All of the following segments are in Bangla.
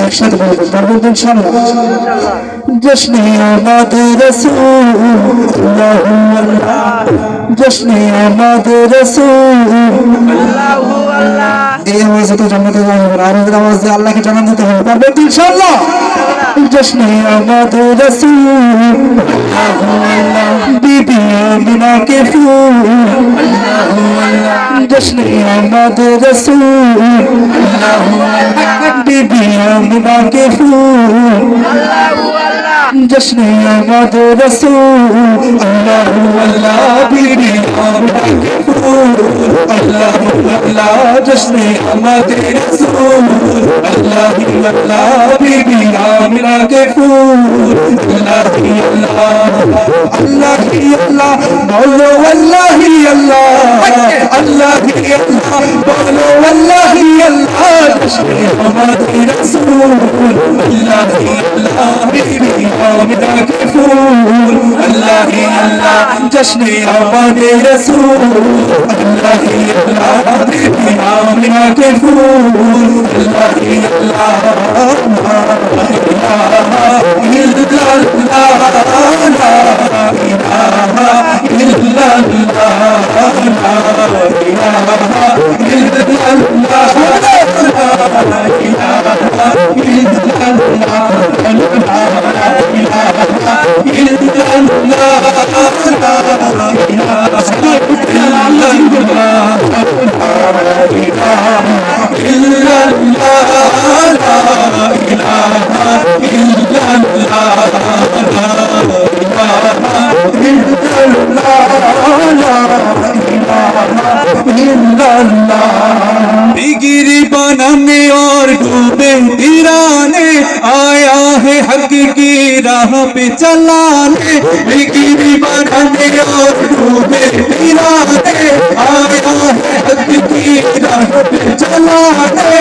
একসাথে বলব পারবেন তো ইনশাআল্লাহ জশ্ন আমাদ রসূল আল্লাহু আল্লাহ জশ্ন আমাদ রসূল এই তো হবে আর ওদের আওয়াজ দিয়ে আল্লাহকে জানান দিতে হবে পারবেন ইনশাআল্লাহ জশ্ন আমাদ রসূল বিবি আমিনা কে ফুল জশ্ন আমাদ রসূল বিবি আমিনা কে ফুল জশ্ন আমাদ রসূল আল্লাহু আল্লাহু আল্লাহ, জশ্ন আমাদ রসূল। আল্লাহু, আল্লাহ, বিবি আমিনা কে ফুল। আল্লাহু, আল্লাহ আল্লাহ বলো আল্লাহ আল্লাহ। আল্লাহ আল্লাহ, বলো আল্লাহ আল্লাহ, জশ্ন আমাদ রসূল। আল্লাহ আল্লাহ, বিবি আমিনা কে ফুল। আল্লাহ আল্লাহ, জশ্ন আমাদ রসূল। আল্লাহ আল্লাহ إلا बिगिरी बनाने और डूबे तिराने आया है हक की राह पे चलाने बिगिरी बनाने और डूबे तिराने आया है हक की राह पे चलाने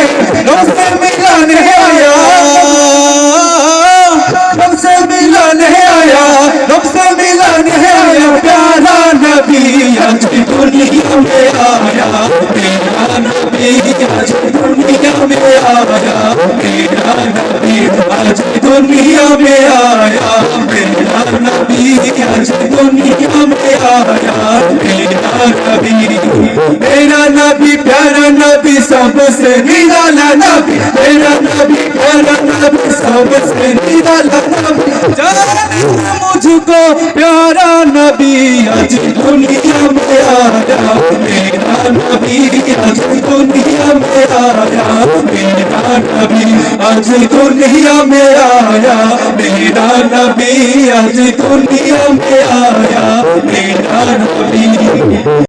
आज दुनिया में आया मेरा नबी आज दुनिया में आया मेरा नबी आज दुनिया में आया मेरा नबी मेरा नबी प्यारा नबी सबसे निराला नबी मेरा नबी प्यारा नबी सबसे निराला नबी जाने मुझको प्यारा नबी आज दुनिया में आया मेरा नबी आज दुनिया में आया मेरा नबी आज दुनिया में आया मेरा नबी आज दुनिया में आया मेरा नबी